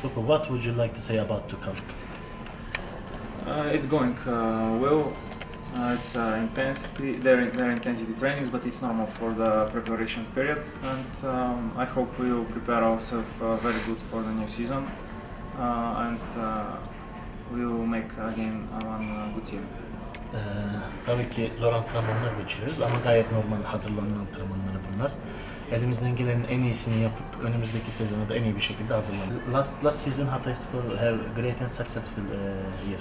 Popo, what would you like to say about the camp? Uh, it's going uh, well. Uh, it's uh, intensity, their, their intensity trainings, but it's normal for the preparation period. And um, I hope we will prepare ourselves uh, very good for the new season, uh, and uh, we will make again one uh, good year. Ee, tabii ki zor antrenmanlar geçiriyoruz ama gayet normal hazırlanan antrenmanları bunlar. Elimizden gelenin en iyisini yapıp önümüzdeki sezona da en iyi bir şekilde hazırlanıyoruz. Last, last season Hatayspor have great and successful uh, year.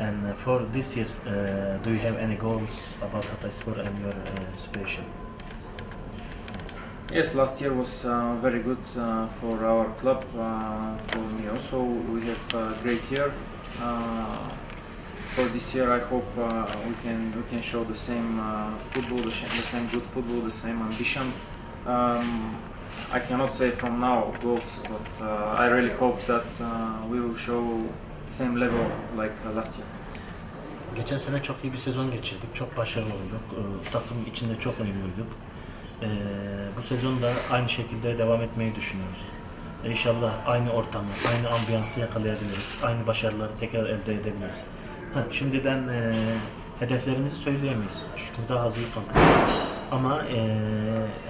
And for this year, uh, do you have any goals about Hatayspor and your uh, situation? Yes, last year was uh, very good uh, for our club. Uh, for me also, we have a great year. Uh, for this year, I hope uh, we can we can show the same uh, football, the, the same good football, the same ambition. Um, I cannot say from now goals, but uh, I really hope that uh, we will show same level like uh, last year. Geçen sene çok iyi bir sezon geçirdik. Çok başarılı olduk. Ee, Takım içinde çok uyumluyduk. Ee, bu sezon da aynı şekilde devam etmeyi düşünüyoruz. İnşallah aynı ortamı, aynı ambiyansı yakalayabiliriz. Aynı başarıları tekrar elde edebiliriz. Şimdiden e, hedeflerimizi söyleyemeyiz. Çünkü daha hazırlık kampındayız. Ama e,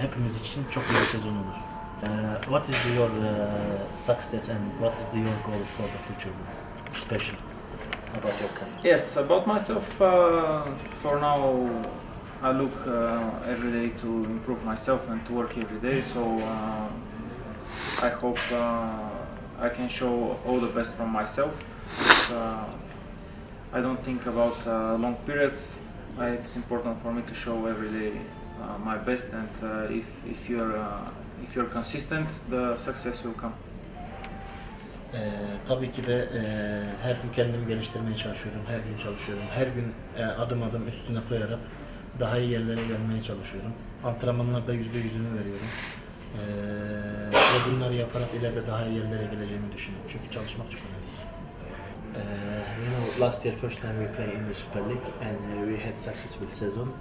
hepimiz için çok iyi bir sezon olur. Ee, what is your uh, success and what is your goal for the future? Especially about your career. Yes, about myself, uh, for now, I look uh, every day to improve myself and to work every day. So uh, I hope uh, I can show all the best from myself. Uh, I don't think about uh, long periods. I, it's important for me to show every day uh, my best, and uh, if if you're uh, if you're consistent, the success will come. Ee, tabii ki de e, her gün kendimi geliştirmeye çalışıyorum, her gün çalışıyorum. Her gün e, adım adım üstüne koyarak daha iyi yerlere gelmeye çalışıyorum. Antrenmanlarda yüzde yüzünü veriyorum. Ee, ve bunları yaparak ileride daha iyi yerlere geleceğimi düşünüyorum. Çünkü çalışmak çok önemli. Uh, you know, last year first time we play in the Super League and uh, we had successful season.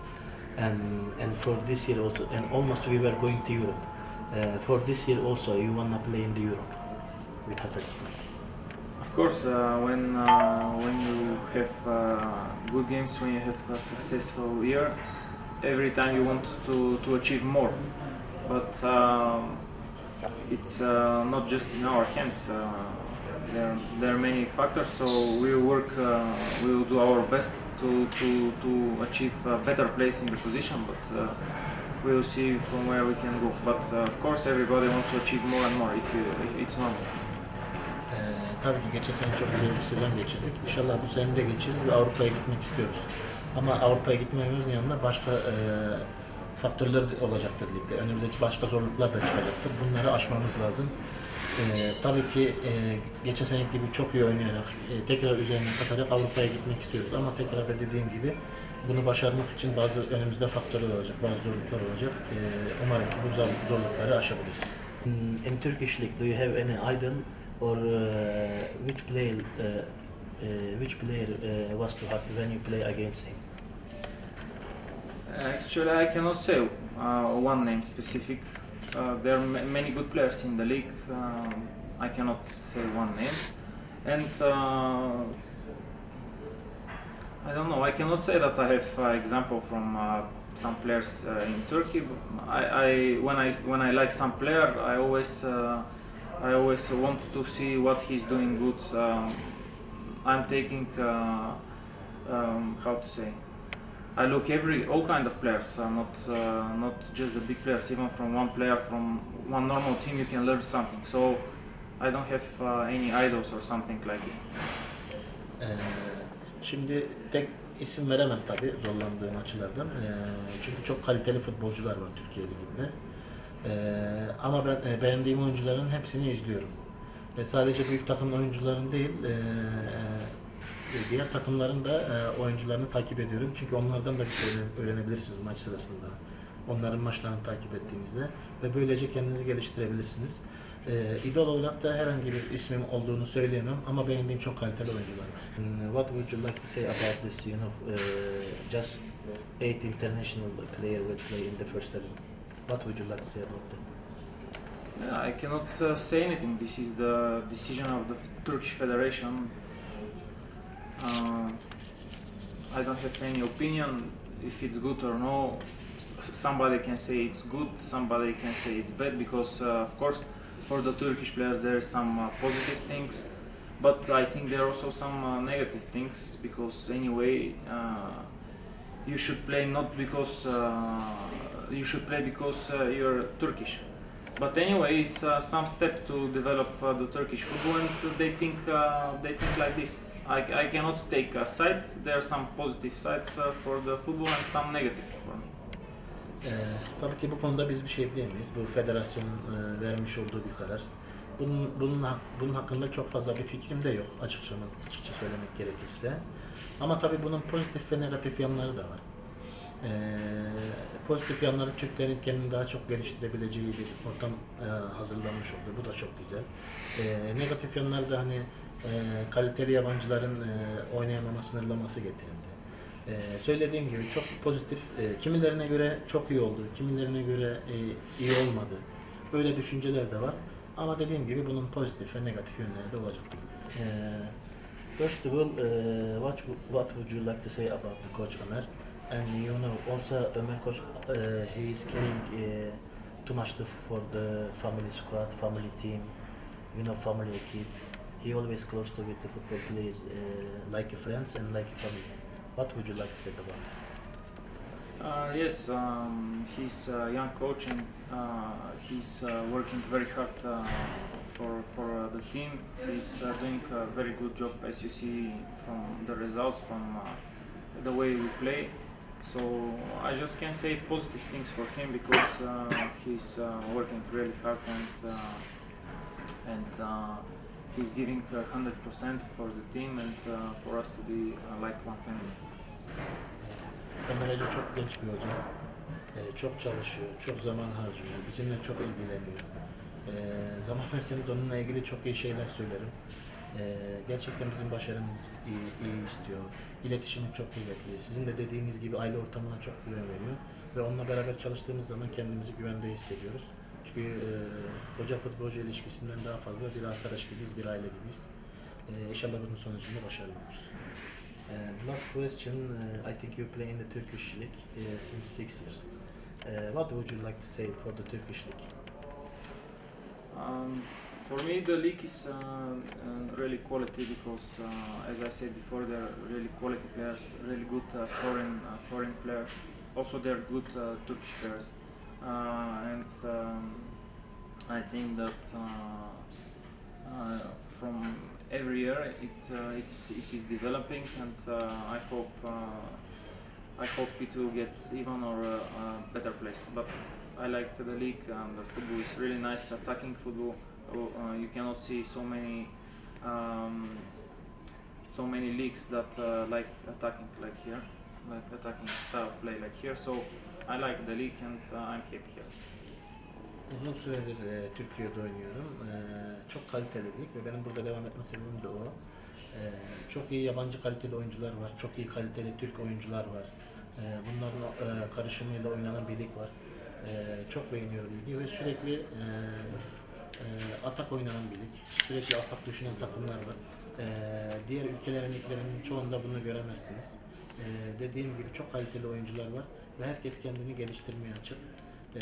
And and for this year also, and almost we were going to Europe. Uh, for this year also, you wanna play in the Europe with Hatayspor. Of course, uh, when uh, when you have uh, good games, when you have a successful year, every time you want to, to achieve more. But um, it's uh, not just in our hands. There, there are many factors, so we will work. Uh, we will do our best to to, to achieve a better place in the position. But uh, we will see from where we can go. But uh, of course, everybody wants to achieve more and more. If you, it's normal. Ee, tabii ki geçen sene çok güzel bir sezon geçirdik. İnşallah bu sene de geçiririz ve Avrupa'ya gitmek istiyoruz. Ama Avrupa'ya gitmememizin yanında başka e, faktörler olacaktır ligde. Önümüzdeki başka zorluklar da çıkacaktır. Bunları aşmamız lazım. Ee, tabii ki e, geçen seneki gibi çok iyi oynayarak, e, tekrar üzerine katarak Avrupa'ya gitmek istiyoruz. Ama tekrar da dediğim gibi bunu başarmak için bazı önümüzde faktörler olacak, bazı zorluklar olacak. Ee, umarım ki bu zor- zorlukları aşabiliriz. In Turkish League, do you have any idol or uh, which player uh, uh, which player uh, was too hard when you play against him? Actually, I cannot say uh, one name specific. Uh, there are ma- many good players in the league. Um, I cannot say one name, and uh, I don't know. I cannot say that I have uh, example from uh, some players uh, in Turkey. I, I when I when I like some player, I always uh, I always want to see what he's doing good. Um, I'm taking um, how to say. I look every all kind of players, uh, not uh, not just the big players. Even from one player from one normal team, you can learn something. So I don't have uh, any idols or something like this. Ee, şimdi tek isim veremem tabii zorlandığım açılardan. Ee, çünkü çok kaliteli futbolcular var Türkiye Ligi'nde. Ee, ama ben e, beğendiğim oyuncuların hepsini izliyorum. Ve sadece büyük takım oyuncuların değil, e, diğer takımların da e, oyuncularını takip ediyorum. Çünkü onlardan da bir şey öğren- öğrenebilirsiniz maç sırasında. Onların maçlarını takip ettiğinizde ve böylece kendinizi geliştirebilirsiniz. Ee, idol olarak da herhangi bir ismim olduğunu söyleyemem ama beğendiğim çok kaliteli oyuncular var. Hmm, What would you like to say about this? You know, uh, just eight international player will play in the first eleven. What would you like to say about that? Yeah, I cannot uh, say anything. This is the decision of the Turkish Federation. Uh, I don't have any opinion if it's good or no. S- somebody can say it's good, somebody can say it's bad because, uh, of course, for the Turkish players there are some uh, positive things, but I think there are also some uh, negative things because anyway, uh, you should play not because uh, you should play because you're Turkish. But anyway, it's some step to develop the Turkish football, and so they think they think like this. I, I cannot take a side. There are some positive sides uh, for the football and some negative for me. Ee, tabii ki bu konuda biz bir şey diyemeyiz. Bu federasyonun e, vermiş olduğu bir karar. Bunun, bunun, bunun hakkında çok fazla bir fikrim de yok açıkça, açıkça söylemek gerekirse. Ama tabii bunun pozitif ve negatif yanları da var. Ee, pozitif yanları Türklerin kendini daha çok geliştirebileceği bir ortam e, hazırlanmış oldu. Bu da çok güzel. Ee, negatif yanları da hani e, kaliteli yabancıların e, oynayamama sınırlaması getirildi. Ee, söylediğim gibi çok pozitif. Ee, kimilerine göre çok iyi oldu, kimilerine göre e, iyi olmadı. Böyle düşünceler de var. Ama dediğim gibi bunun pozitif ve negatif yönleri de olacak. Ee, first of all, what, what would you like to say about the coach Ömer? And you know, also Ömer coach, he is caring too much for the family squad, family team, you know, family kid. He always close to with the football players, uh, like a friends and like family. What would you like to say about that? Uh, yes, um, he's a young coach and uh, he's uh, working very hard uh, for for the team. He's doing a very good job, as you see from the results, from the way we play. So I just can say positive things for him because uh, he's uh, working really hard and uh, and he's giving hundred percent for the team and uh, for us to be uh, like one family. Ömer Hoca çok genç bir hoca. Ee, çok çalışıyor, çok zaman harcıyor, bizimle çok ilgileniyor. Ee, zaman verseniz onunla ilgili çok iyi şeyler söylerim. Ee, gerçekten bizim başarımız iyi, iyi istiyor. İletişimi çok kuvvetli. Sizin de dediğiniz gibi aile ortamına çok güven veriyor. Ve onunla beraber çalıştığımız zaman kendimizi güvende hissediyoruz. Çünkü e, hoca futbolcu ilişkisinden daha fazla bir arkadaş gibiyiz, bir aile gibiyiz. Ee, inşallah bunun sonucunda başarılı oluruz. Uh, last question, uh, I think you play in the Turkish league uh, since six years. Uh, what would you like to say for the Turkish league? Um, for me, the league is uh, uh, really quality because, uh, as I said before, there are really quality players, really good uh, foreign uh, foreign players. Also, there are good uh, Turkish players, and um, I think that uh, uh, from every year it uh, it, is, developing, and uh, I hope. Uh, I hope it will get even or a, a better place. But I like the league and the football is really nice attacking football. Oh, Uh, you cannot see so many um, so many leagues that uh, like attacking like here, like attacking style of play like here. So I like the league and uh, I'm happy here. Uzun süredir e, Türkiye'de oynuyorum. E, çok kaliteli bir lig ve benim burada devam etme sebebim de o. E, çok iyi yabancı kaliteli oyuncular var, çok iyi kaliteli Türk oyuncular var. E, bunların e, karışımıyla oynanan bir lig var. E, çok beğeniyorum ligi ve sürekli e, e, atak oynanan bir lig. Sürekli atak düşünen takımlar var. E, diğer ülkelerin liglerinin çoğunda bunu göremezsiniz. E, dediğim gibi çok kaliteli oyuncular var ve herkes kendini geliştirmeye açık. Ee,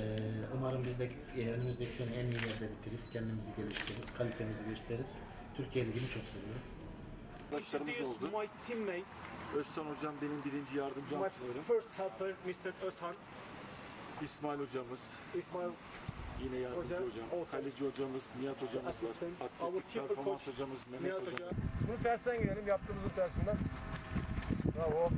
umarım biz de e, önümüzdeki sene en iyi yerde bitiririz, kendimizi geliştiririz, kalitemizi gösteririz. Türkiye Ligi'ni çok seviyorum. Arkadaşlarımız oldu. my teammate, Özcan hocam benim birinci yardımcı my antrenörüm. first helper, Mr. Özhan. İsmail hocamız, Ismail, yine yardımcı Hocam, hocam. Kaleci hocamız, Nihat hocamız var. Asistan, our Atletik performans coach, hocamız Mehmet Nihat hocam. Hoca. Bunu tersten girelim, yaptığımızın tersinden. Bravo.